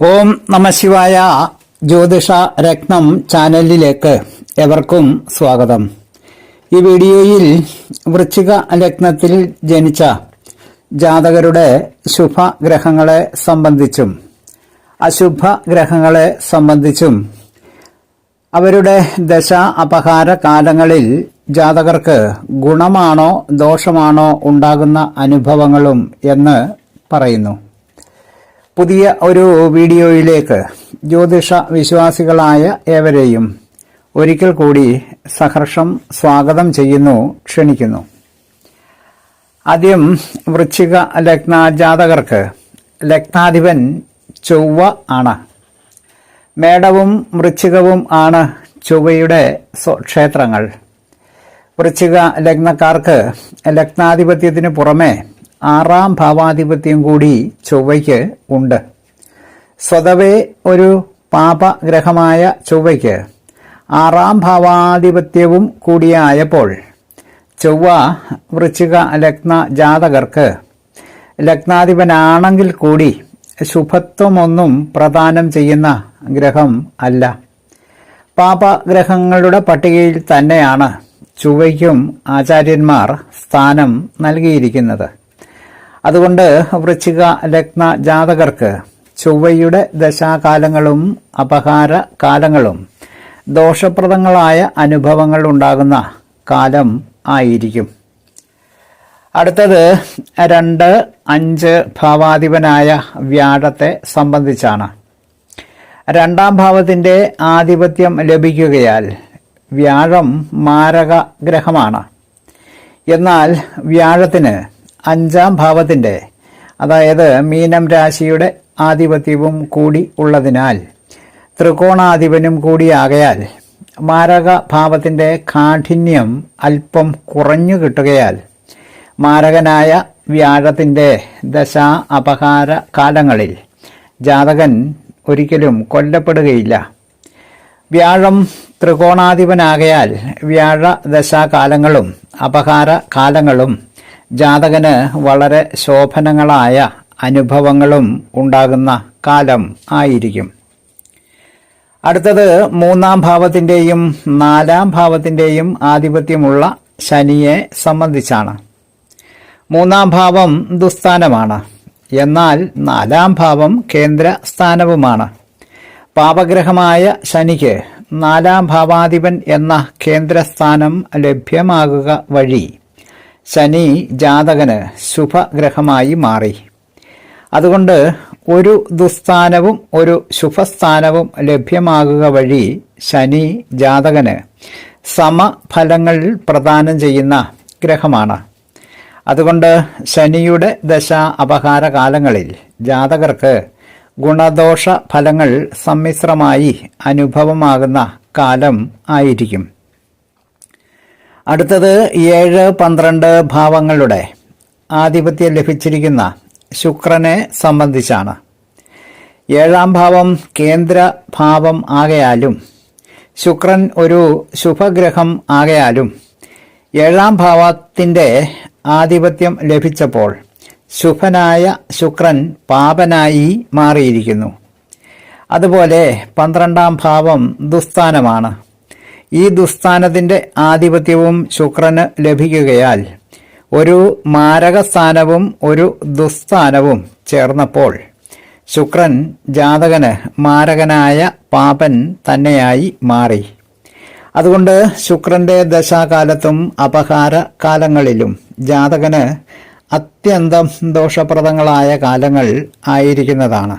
ഓം നമശിവായ ജ്യോതിഷ രത്നം ചാനലിലേക്ക് എവർക്കും സ്വാഗതം. ഈ വീഡിയോയിൽ വൃശ്ചിക ലഗ്നത്തിൽ ജനിച്ച ജാതകരുടെ ശുഭഗ്രഹങ്ങളെ സംബന്ധിച്ചും അശുഭ ഗ്രഹങ്ങളെ സംബന്ധിച്ചും അവരുടെ ദശ അപഹാര കാലങ്ങളിൽ ജാതകർക്ക് ഗുണമാണോ ദോഷമാണോ ഉണ്ടാകുന്ന അനുഭവങ്ങളും എന്ന് പറയുന്നു. പുതിയ ഒരു വീഡിയോയിലേക്ക് ജ്യോതിഷ വിശ്വാസികളായ ഏവരെയും ഒരിക്കൽ കൂടി സഹർഷം സ്വാഗതം ചെയ്യുന്നു ക്ഷണിക്കുന്നു. ആദ്യം വൃശ്ചിക ലഗ്നജാതകർക്ക് ലഗ്നാധിപൻ ചൊവ്വ ആണ്. മേടവും വൃശ്ചികവും ആണ് ചൊവ്വയുടെ ക്ഷേത്രങ്ങൾ. വൃശ്ചിക ലഗ്നക്കാർക്ക് ലഗ്നാധിപത്യത്തിന് പുറമെ ആറാം ഭാവാധിപത്യം കൂടി ചൊവ്വയ്ക്ക് ഉണ്ട്. സ്വതവേ ഒരു പാപഗ്രഹമായ ചൊവ്വയ്ക്ക് ആറാം ഭാവാധിപത്യവും കൂടിയായപ്പോൾ ചൊവ്വ വൃശ്ചിക ലഗ്ന ജാതകർക്ക് ലഗ്നാധിപനാണെങ്കിൽ കൂടി ശുഭത്വമൊന്നും പ്രദാനം ചെയ്യുന്ന ഗ്രഹം അല്ല. പാപഗ്രഹങ്ങളുടെ പട്ടികയിൽ തന്നെയാണ് ചൊവ്വയ്ക്കും ആചാര്യന്മാർ സ്ഥാനം നൽകിയിരിക്കുന്നത്. അതുകൊണ്ട് വൃശ്ചിക ലഗ്ന ജാതകർക്ക് ചൊവ്വയുടെ ദശാകാലങ്ങളും അപഹാര കാലങ്ങളും ദോഷപ്രദങ്ങളായ അനുഭവങ്ങൾ ഉണ്ടാകുന്ന കാലം ആയിരിക്കും. അടുത്തത് രണ്ട് അഞ്ച് ഭാവാധിപനായ വ്യാഴത്തെ സംബന്ധിച്ചാണ്. രണ്ടാം ഭാവത്തിന്റെ ആധിപത്യം ലഭിക്കുകയാൽ വ്യാഴം മാരക ഗ്രഹമാണ്. എന്നാൽ വ്യാഴത്തിന് അഞ്ചാം ഭാവത്തിന്റെ അതായത് മീനം രാശിയുടെ ആധിപത്യവും കൂടി ഉള്ളതിനാൽ ത്രികോണാധിപനും കൂടിയാകയാൽ മാരക ഭാവത്തിന്റെ കാഠിന്യം അല്പം കുറഞ്ഞു കിട്ടുകയാൽ മാരകനായ വ്യാഴത്തിന്റെ ദശാ അപഹാര കാലങ്ങളിൽ ജാതകൻ ഒരിക്കലും കൊല്ലപ്പെടുകയില്ല. വ്യാഴം ത്രികോണാധിപനാകയാൽ വ്യാഴ ദശാകാലങ്ങളും അപഹാര കാലങ്ങളും ജാതകന് വളരെ ശോഭനങ്ങളായ അനുഭവങ്ങളും ഉണ്ടാകുന്ന കാലം ആയിരിക്കും. അടുത്തത് മൂന്നാം ഭാവത്തിന്റെയും നാലാം ഭാവത്തിന്റെയും ആധിപത്യമുള്ള ശനിയെ സംബന്ധിച്ചാണ്. മൂന്നാം ഭാവം ദുസ്ഥാനമാണ്. എന്നാൽ നാലാം ഭാവം കേന്ദ്ര സ്ഥാനവുമാണ് പാപഗ്രഹമായ ശനിക്ക് നാലാം ഭാവാധിപൻ എന്ന കേന്ദ്രസ്ഥാനം ലഭ്യമാകുക വഴി ശനി ജാതകന് ശുഭഗ്രഹമായി മാറി. അതുകൊണ്ട് ഒരു ദുസ്ഥാനവും ഒരു ശുഭസ്ഥാനവും ലഭ്യമാകുക വഴി ശനി ജാതകന് സമഫലങ്ങൾ പ്രദാനം ചെയ്യുന്ന ഗ്രഹമാണ്. അതുകൊണ്ട് ശനിയുടെ ദശ അപഹാര കാലങ്ങളിൽ ജാതകർക്ക് ഗുണദോഷ ഫലങ്ങൾ സമ്മിശ്രമായി അനുഭവമാകുന്ന കാലം ആയിരിക്കും. അടുത്തത് ഏഴ് പന്ത്രണ്ട് ഭാവങ്ങളുടെ ആധിപത്യം ലഭിച്ചിരിക്കുന്ന ശുക്രനെ സംബന്ധിച്ചാണ്. ഏഴാം ഭാവം കേന്ദ്ര ഭാവം ആകയാലും ശുക്രൻ ഒരു ശുഭഗ്രഹം ആകയാലും ഏഴാം ഭാവത്തിന്റെ ആധിപത്യം ലഭിച്ചപ്പോൾ ശുഭനായ ശുക്രൻ പാപനായി മാറിയിരിക്കുന്നു. അതുപോലെ പന്ത്രണ്ടാം ഭാവം ദുസ്ഥാനമാണ്. ഈ ദുസ്ഥാനത്തിന്റെ ആധിപത്യവും ശുക്രന് ലഭിക്കുകയാൽ ഒരു മാരകസ്ഥാനവും ഒരു ദുസ്ഥാനവും ചേർന്നപ്പോൾ ശുക്രൻ ജാതകന് മാരകനായ പാപൻ തന്നെയായി മാറി. അതുകൊണ്ട് ശുക്രന്റെ ദശാകാലത്തും അപഹാര കാലങ്ങളിലും ജാതകന് അത്യന്തം ദോഷപ്രദങ്ങളായ കാലങ്ങൾ ആയിരിക്കുന്നതാണ്.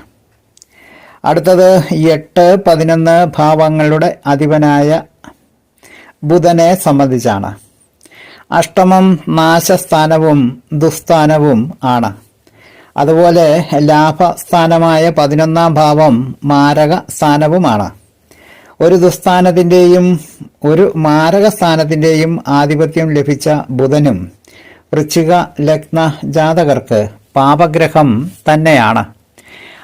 അടുത്തത് എട്ട് പതിനൊന്ന് ഭാവങ്ങളുടെ അധിപനായ ബുധനെ സംബന്ധിച്ചാണ്. അഷ്ടമം നാശസ്ഥാനവും ദുസ്ഥാനവും ആണ്. അതുപോലെ ലാഭസ്ഥാനമായ പതിനൊന്നാം ഭാവം മാരക സ്ഥാനവുമാണ് ഒരു ദുസ്ഥാനത്തിന്റെയും ഒരു മാരക സ്ഥാനത്തിന്റെയും ആധിപത്യം ലഭിച്ച ബുധനും വൃശ്ചിക ലഗ്ന ജാതകർക്ക് പാപഗ്രഹം തന്നെയാണ്.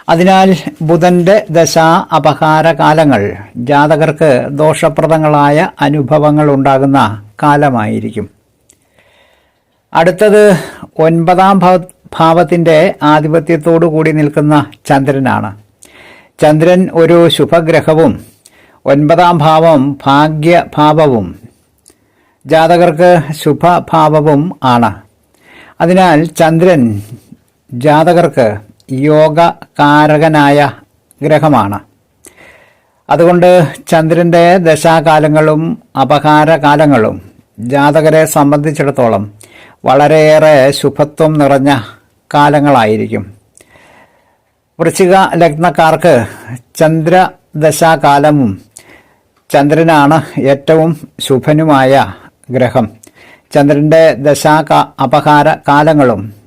അതിനാൽ ബുധന്റെ ദശാ അപഹാര കാലങ്ങൾ. ജാതകർക്ക് ദോഷപ്രദങ്ങളായ അനുഭവങ്ങൾ ഉണ്ടാകുന്ന കാലമായിരിക്കും. അടുത്തത് ഒൻപതാം ഭാവ ഭാവത്തിന്റെ ആധിപത്യത്തോടു കൂടി നിൽക്കുന്ന ചന്ദ്രനാണ്. ചന്ദ്രൻ ഒരു ശുഭഗ്രഹവും ഒൻപതാം ഭാവം ഭാഗ്യഭാവവും ജാതകർക്ക് ശുഭഭാവവും ആണ്. അതിനാൽ ചന്ദ്രൻ ജാതകർക്ക് യോഗകാരകനായ ഗ്രഹമാണ്. അതുകൊണ്ട് ചന്ദ്രന്റെ ദശാകാലങ്ങളും അപകാരകാലങ്ങളും ജാതകരെ സംബന്ധിച്ചിടത്തോളം വളരെയേറെ ശുഭത്വം നിറഞ്ഞ കാലങ്ങളായിരിക്കും. വൃശ്ചിക ലഗ്നക്കാർക്ക് ചന്ദ്രദശാകാലവും ചന്ദ്രനാണ് ഏറ്റവും ശുഭനുമായ ഗ്രഹം. ചന്ദ്രന്റെ ദശാക അപകാര കാലങ്ങളും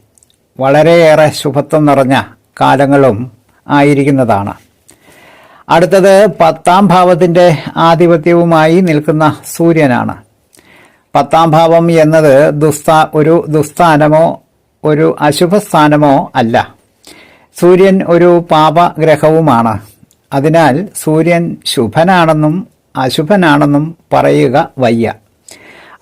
വളരെയേറെ ശുഭത്വം നിറഞ്ഞ കാലങ്ങളും ആയിരിക്കുന്നതാണ്. അടുത്തത് പത്താം ഭാവത്തിന്റെ ആധിപത്യവുമായി നിൽക്കുന്ന സൂര്യനാണ്. പത്താം ഭാവം എന്നത് ദുസ്ഥാ ഒരു ദുസ്ഥാനമോ ഒരു അശുഭസ്ഥാനമോ അല്ല. സൂര്യൻ ഒരു പാപഗ്രഹവുമാണ്. അതിനാൽ സൂര്യൻ ശുഭനാണെന്നും അശുഭനാണെന്നും പറയുക വയ്യ.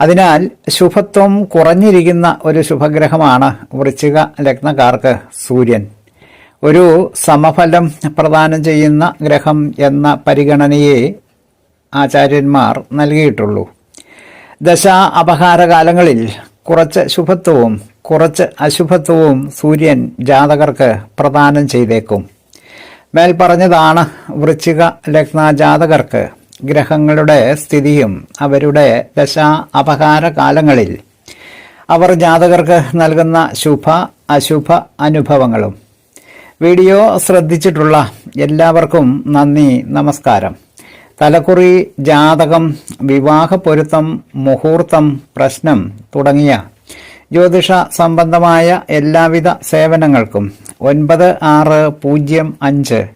അതിനാൽ ശുഭത്വം കുറഞ്ഞിരിക്കുന്ന ഒരു ശുഭഗ്രഹമാണ് വൃശ്ചിക ലഗ്നക്കാർക്ക് സൂര്യൻ. ഒരു സമഫലം പ്രദാനം ചെയ്യുന്ന ഗ്രഹം എന്ന പരിഗണനയെ ആചാര്യന്മാർ നൽകിയിട്ടുള്ളൂ. ദശ അപഹാരകാലങ്ങളിൽ കുറച്ച് ശുഭത്വവും കുറച്ച് അശുഭത്വവും സൂര്യൻ ജാതകർക്ക് പ്രദാനം ചെയ്തേക്കും. മേൽപ്പറഞ്ഞതാണ് വൃശ്ചിക ലഗ്ന ജാതകർക്ക് ഗ്രഹങ്ങളുടെ സ്ഥിതിയും അവരുടെ ദശ അപഹാര കാലങ്ങളിൽ അവർ ജാതകർക്ക് നൽകുന്ന ശുഭ അശുഭ അനുഭവങ്ങളും. വീഡിയോ ശ്രദ്ധിച്ചിട്ടുള്ള എല്ലാവർക്കും നന്ദി നമസ്കാരം. തലക്കുറി ജാതകം വിവാഹ പൊരുത്തം മുഹൂർത്തം പ്രശ്നം തുടങ്ങിയ ജ്യോതിഷ സംബന്ധമായ എല്ലാവിധ സേവനങ്ങൾക്കും ഒൻപത് ആറ് പൂജ്യം അഞ്ച്